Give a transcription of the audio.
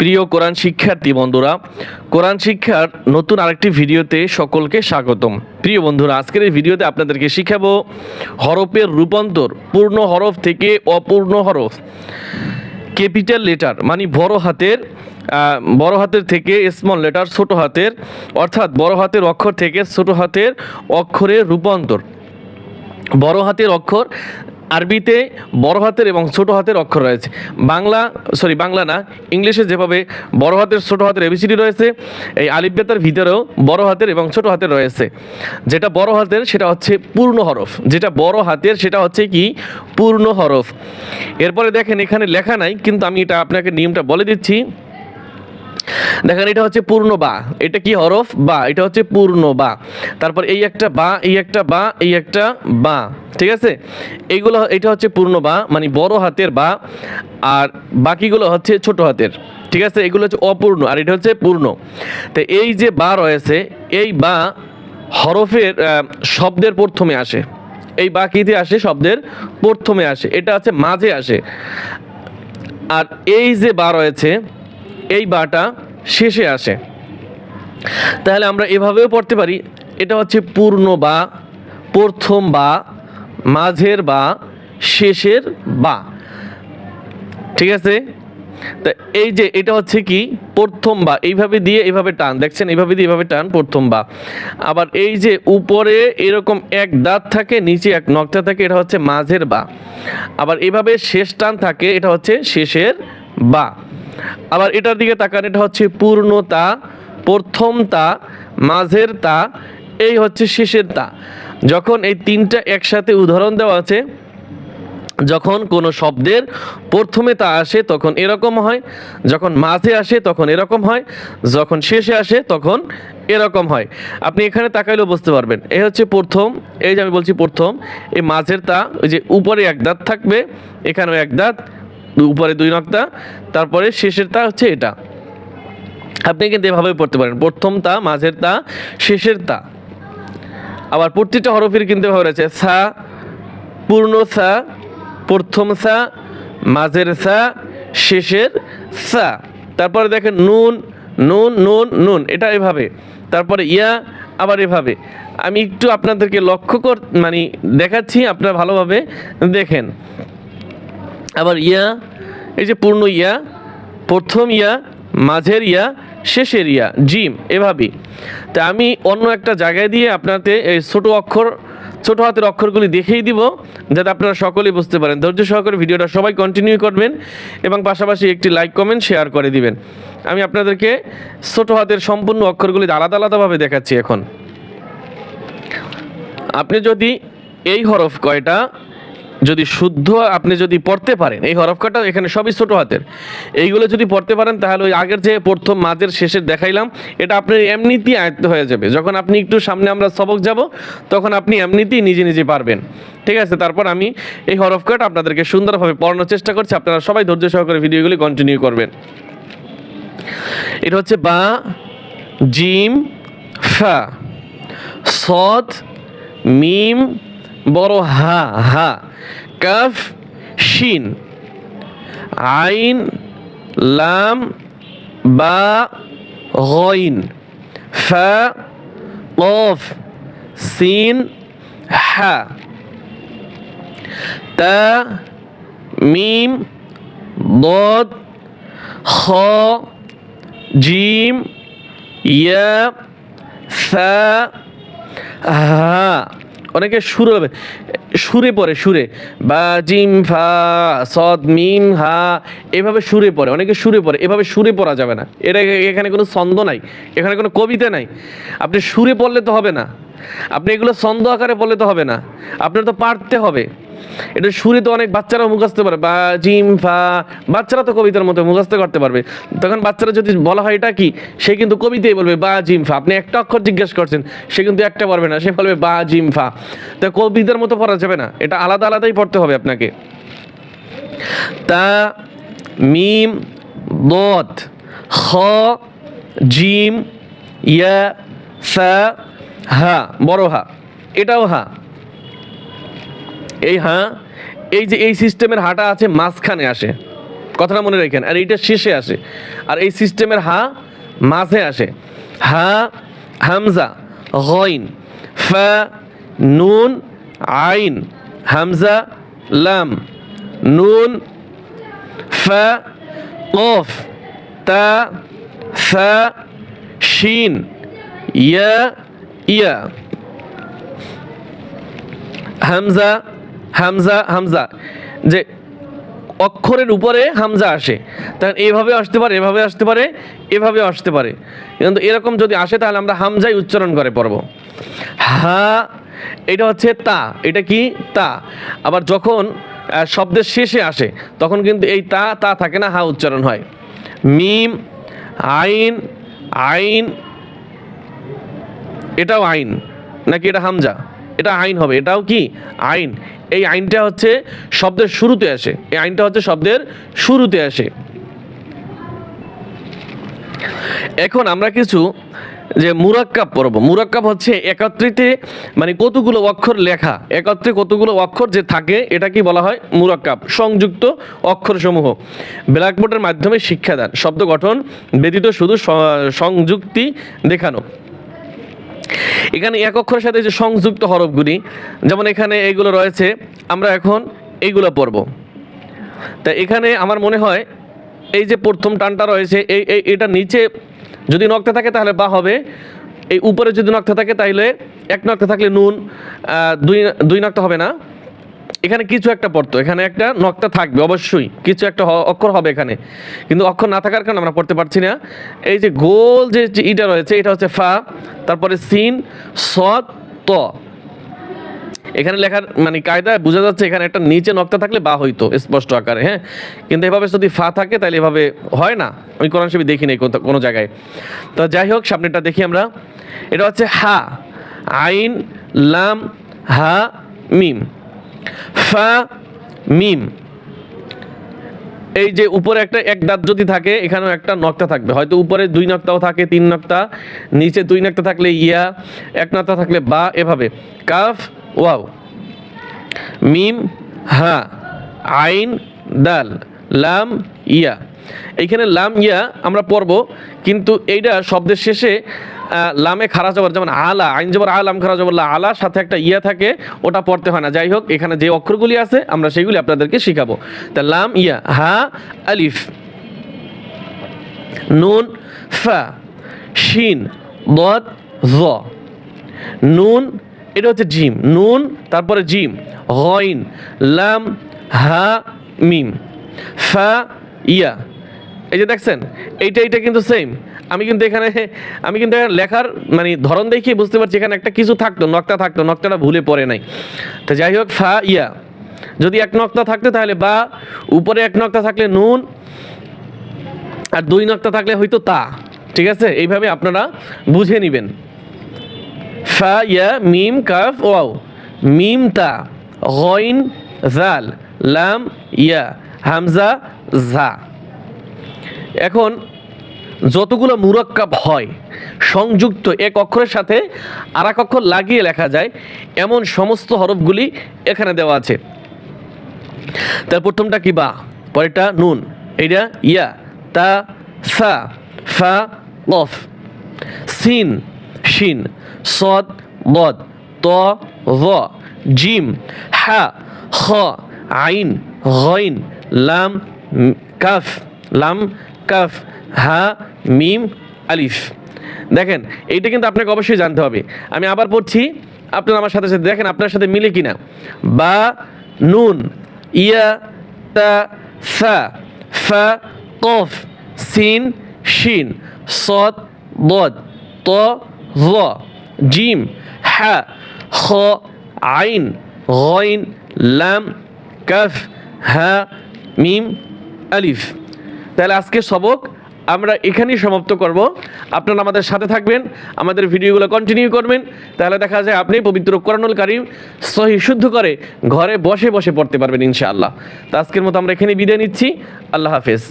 প্রিয় কোরআন শিক্ষার্থী বন্ধুরা, কোরআন শিক্ষার নতুন আরেকটি ভিডিওতে সকলকে স্বাগতম। প্রিয় বন্ধুরা, আজকের এই ভিডিওতে আপনাদেরকে শিখাবো হরফের রূপান্তর, পূর্ণ হরফ থেকে অপূর্ণ হরফ। ক্যাপিটাল লেটার মানে বড় হাতের বড় হাতের থেকে স্মল লেটার ছোট হাতের, অর্থাৎ বড় হাতের অক্ষর থেকে ছোট হাতের অক্ষরের রূপান্তর। বড় হাতের অক্ষর আরবিতে বড় হাতের এবং ছোট হাতের অক্ষর রয়েছে। বাংলা সরি বাংলা না, ইংলিশে যেভাবে বড় হাতের, ছোট হাতের এবিসিডি রয়েছে, এই আলিফবেতার ভিতরেও বড় হাতের এবং ছোট হাতের রয়েছে। যেটা বড় হাতের, সেটা হচ্ছে পূর্ণ হরফ। যেটা বড় হাতের, সেটা হচ্ছে কি? পূর্ণ হরফ। এরপরে দেখেন এখানে লেখা নাই, কিন্তু আমি এটা আপনাকে নিয়মটা বলে দিচ্ছি। দেখেন, এটা হচ্ছে পূর্ণ বা। এটা কি হরফ? বা। এটা হচ্ছে পূর্ণ বা। তারপর এই একটা বা, এই একটা বা, এই একটা বা। ঠিক আছে? এইগুলো, এটা হচ্ছে পূর্ণ বা মানে বড় হাতের বা, আর বাকিগুলো হচ্ছে ছোট হাতের। ঠিক আছে? এগুলো হচ্ছে অপূর্ণ, আর এটা হচ্ছে পূর্ণ। তো এই যে বা রয়েছে, এই বা হরফের শব্দের প্রথমে আসে। এই বা কিতে আসে? শব্দের প্রথমে আসে। এটা হচ্ছে মাঝে আসে। আর এই যে বা রয়েছে এই বাটা শেষে আসে। তাহলে আমরা এভাবেও পড়তে পারি, এটা হচ্ছে পূর্ণ বা, প্রথম বা, মাঝের বা, শেষের বা। ঠিক আছে? তা এই যে এটা হচ্ছে কি, প্রথম বা, এইভাবে দিয়ে এইভাবে টান, দেখছেন? এইভাবে দিয়ে এইভাবে টান, প্রথম বা। আবার এই যে উপরে এরকম এক দাঁত থাকে, নিচে এক নকটা থাকে, এটা হচ্ছে মাঝের বা। আবার এভাবে শেষ টান থাকে, এটা হচ্ছে শেষের বা। আবার এটার দিকে তাকান, এটা হচ্ছে পূর্ণতা প্রথম তা, মাঝের তা, এই হচ্ছে শেষের তা। যখন এই তিনটা একসাথে উদাহরণ দেওয়া আছে, যখন কোনো শব্দের প্রথমে তা আসে, তখন এরকম হয়। যখন মাঝে আসে, তখন এরকম হয়। যখন শেষে আসে, তখন এরকম হয়। আপনি এখানে তাকাইলেও বুঝতে পারবেন। এই হচ্ছে প্রথম, এই যে আমি বলছি প্রথম, এই মাঝের তা, ওই যে উপরে এক দাঁত থাকবে, এখানেও এক দাঁত উপরে দুই নক্তা, তারপরে শেষের তা হচ্ছে এটা। আপনি কিন্তু এভাবে পড়তে পারেন। প্রথম তা, মাঝের তা, শেষের তা। আবার প্রতিটা হরফের কিন্তু এভাবে রয়েছে। সা, পূর্ণ সা, প্রথম সা, মাঝের সা, শেষের সা। তারপরে দেখেন নুন নুন নুন নুন, এটা এভাবে। তারপরে ইয়া, আবার এভাবে। আমি একটু আপনাদেরকে লক্ষ্য কর মানে দেখাচ্ছি, আপনারা ভালোভাবে দেখেন। আবার ইয়া, এই যে পূর্ণ ইয়া, প্রথম ইয়া, মাঝের ইয়া, শেষের ইয়া, জিম, এভাবেই। তা আমি অন্য একটা জায়গায় দিয়ে আপনাদের এই ছোটো অক্ষর, ছোট হাতের অক্ষরগুলি দেখিয়ে দিব, যাতে আপনারা সকলেই বুঝতে পারেন। ধৈর্য সহকারে ভিডিওটা সবাই কন্টিনিউ করবেন এবং পাশাপাশি একটি লাইক কমেন্ট শেয়ার করে দিবেন। আমি আপনাদেরকে ছোট হাতের সম্পূর্ণ অক্ষরগুলি আলাদা আলাদাভাবে দেখাচ্ছি এখন। আপনি যদি এই হরফ কয়টা যদি শুদ্ধ আপনি যদি পড়তে পারেন, এই হরফ কয়টা এখানে সবই ছোট হাতের। এইগুলো যদি পড়তে পারেন, তাহলে ওই আগের যে প্রথম মাঝের শেষের দেখাইলাম, এটা আপনার এমনিতেই আয়ত্ত হয়ে যাবে। যখন আপনি একটু সামনে আমরা সবক যাব, তখন আপনি এমনিতেই নিজে নিজে পারবেন। ঠিক আছে? তারপর আমি এই হরফ কয়টা আপনাদেরকে সুন্দরভাবে পড়ানোর চেষ্টা করছি। আপনারা সবাই ধৈর্য সহকারে ভিডিওগুলি কন্টিনিউ করবেন। এটা হচ্ছে বা, জিম, ফা সদ মিম বড় হা হা কাফ শিন আইন লাম বা গইন ফা কফ সিন হা তা মিম ضاد খ জিম ইয়া সা হা অনেকে সুর হবে। সুরে পড়ে, সুরে। বা জিম, ফা সদ মিম, হা, এভাবে সুরে পড়ে। অনেকে সুরে পড়ে। এভাবে সুরে পড়া যাবে না। এটা এখানে কোনো ছন্দ নাই। এখানে কোনো কবিতা নাই। আপনি সুরে পড়লে তো হবে না। আপনি এগুলো ছন্দ আকারে বলে তো হবে না। আপনার তো পারতে হবে। এটা সুরে তো অনেক বাচ্চারা মুখস্থ পারে বা, জিম, ফা, বাচ্চারা তো কবিতার মতো মুখস্থ করতে পারবে। তখন বাচ্চারা যদি বলা হয় এটা কি, সে কিন্তু কবিতাই বলবে, বা, জিম, ফা। আপনি একটা অক্ষর জিজ্ঞেস করছেন, সে কিন্তু একটা পারবে না। সে বলবে, বা, জিম, ফা। তা কবিতার মতো পড়া যাবে না। এটা আলাদা আলাদাই পড়তে হবে আপনাকে। তা, মিম, দত, খ, জিম, ইয়া, সা হা, বড় হা, এটাও হা। এই হা, এই যে এই সিস্টেমের হাটা আছে, মাঝখানে আসে। কথাটা মনে রাখেন, আর এইটা শেষে আসে। আর এই সিস্টেমের হা, মাঝে আসে। হা, হামজা, গইন, ফা, নুন, আইন, হামজা, লাম, নুন, ফা, কফ, তা, ফা, শিন, ইয়া ইয়া হামজা হামজা হামজা যে অক্ষরের উপরে হামজা আসে। তাহলে এইভাবে আসতে পারে, এভাবে আসতে পারে, এভাবে আসতে পারে। কিন্তু এরকম যদি আসে, তাহলে আমরা হামজাই উচ্চারণ করে পড়ব। হা, এটা হচ্ছে তা। এটা কি? তা। আবার যখন শব্দের শেষে আসে, তখন কিন্তু এই তা তা থাকে না, হা উচ্চারণ হয়। মিম, আইন আইন এটাও আইন। নাকি এটা হামজা? এটা আইন হবে। এটাও কি? আইন। এই আইনটা হচ্ছে শব্দের শুরুতে আসে। এই আইনটা হচ্ছে শব্দের শুরুতে আসে। এখন আমরা কিছু যে মুরাক্কাব পড়ব। মুরাক্কাব হচ্ছে একত্রিতে মানে কতগুলো অক্ষর লেখা। একত্রে কতগুলো অক্ষর যে থাকে, এটা কি বলা হয়? মুরাক্কাব। সংযুক্ত অক্ষরসমূহ। ব্ল্যাকবোর্ডের মাধ্যমে শিক্ষাদান। শব্দ গঠন ব্যতীত শুধু সংযুক্তি দেখানো। এখানে এক অক্ষরের সাথে যে সংযুক্ত হরফগুলি, যেমন এখানে এইগুলো রয়েছে, আমরা এখন এইগুলো পড়ব। তা এখানে আমার মনে হয় এই যে প্রথম টানটা রয়েছে, এই এই, এটা নিচে যদি নক্তা থাকে তাহলে বা হবে, এই উপরে যদি নক্তা থাকে তাহলে এক নক্তা থাকলে নুন দুই দুই নক্তা হবে না। এখানে কিছু একটা পড়তো, এখানে একটা নক্তা থাকবে, অবশ্যই। কিছু একটা অক্ষর হবে এখানে। কিন্তু অক্ষর না থাকার কারণে আমরা পড়তে পারছি না। এই যে গোল যে ইটা রয়েছে, এটা হচ্ছে ফা, তারপরে সিন, সৎ, ত। এখানে লেখার মানে কায়দায় বোঝা যাচ্ছে এখানে একটা নিচে নক্তা থাকলে বা হইতো, স্পষ্ট আকারে হ্যাঁ? কিন্তু এভাবে যদি ফা থাকে তাহলে এভাবে হয় না। আমি কোরআন শরীফ দেখি নাই কোনো জায়গায়। তো যাই হোক সামনেটা দেখি আমরা। এটা হচ্ছে হা, আইন, লাম, হা, মিম। ফা, মিম। এই যে উপরে একটা এক দাঁত যদি থাকে, এখানেও একটা নক্তা থাকবে। হয়তো উপরে দুই নক্তাও থাকে, তিন নক্তা, নিচে দুই নক্তা থাকলে ইয়া, এক নক্তা থাকলে বা, এভাবে। Calf, wow. মিম, হা, আইন, দাল, লাম, ইয়া। এইখানে লাম, ইয়া আমরা পড়ব, কিন্তু এইটা শব্দের শেষে লামে খারা জবর যেমন আলা আইন জবর আলাম খারা জবর লা, আলার সাথে একটা ইয়া থাকে ওটা পড়তে হয় না। যাই হোক এখানে যে অক্ষরগুলি আছে আমরা সেগুলি আপনাদেরকে শিখাবো। তা লাম ইয়া হা আলিফ নুন ফা শিন দদ জ। নুন এটা হচ্ছে জিম। নুন তারপরে জিম। হইন লাম হা মিম। ফা ইয়া। এই যে দেখছেন এইটা এইটা কিন্তু সেম আমি কিন্তু এখানে, আমি কিন্তু লেখার মানে ধরন দেখে বুঝতে পারছি, এখানে একটা কিছু থাকতো, নক্তা থাকতো, নক্তাটা ভুলে পড়ে নাই। তো যাই হোক, ফা, ইয়া। যদি এক নক্তা থাকতো তাহলে বা, উপরে এক নক্তা থাকলে নুন, আর দুই নক্তা থাকলে হয়তো তা, ঠিক আছে? এইভাবে আপনারা বুঝে নেবেন। ফা, ইয়া, মিম, কাফ, ওয়াও। মিম, তা, গইন, জাল, লাম, ইয়া, হামজা, জা। এখন যতগুলো মুরাক্কাব হয়, সংযুক্ত এক অক্ষরের সাথে আর এক অক্ষর লাগিয়ে লেখা যায়, এমন সমস্ত হরফগুলি এখানে দেওয়া আছে। তার প্রথমটা কি বা? পরেরটা নুন, এইটা ইয়া, তা, সা, ফা, কফ, সিন, শিন, সদ, মদ, ত জিম, হা, খ, আইন, গইন, লাম, কাফ লাম, কাফ হা, মিম, আলিফ। দেখেন, এইটা কিন্তু আপনাকে অবশ্যই জানতে হবে। আমি আবার পড়ছি, আপনার আমার সাথে সাথে দেখেন আপনার সাথে মিলে কিনা। বা, নুন, ইয়া, তা, সা, ফা, কফ, সিন, শিন সদ বদ, ত জিম, হা, খ, আইন, গইন, লাম, কফ, হা, মিম, আলিফ। তাহলে আজকে সবক আমরা এখানেই সমাপ্ত করব। আপনারা আমাদের সাথে থাকবেন, আমাদের ভিডিওগুলো কন্টিনিউ করবেন। তাহলে দেখা যায় আপনি পবিত্র কোরআনুল কারিম সহি শুদ্ধ করে ঘরে বসে বসে পড়তে পারবেন ইনশাআল্লাহ। তো আজকের মতো আমরা এখানেই বিদায় নিচ্ছি। আল্লাহ হাফেজ।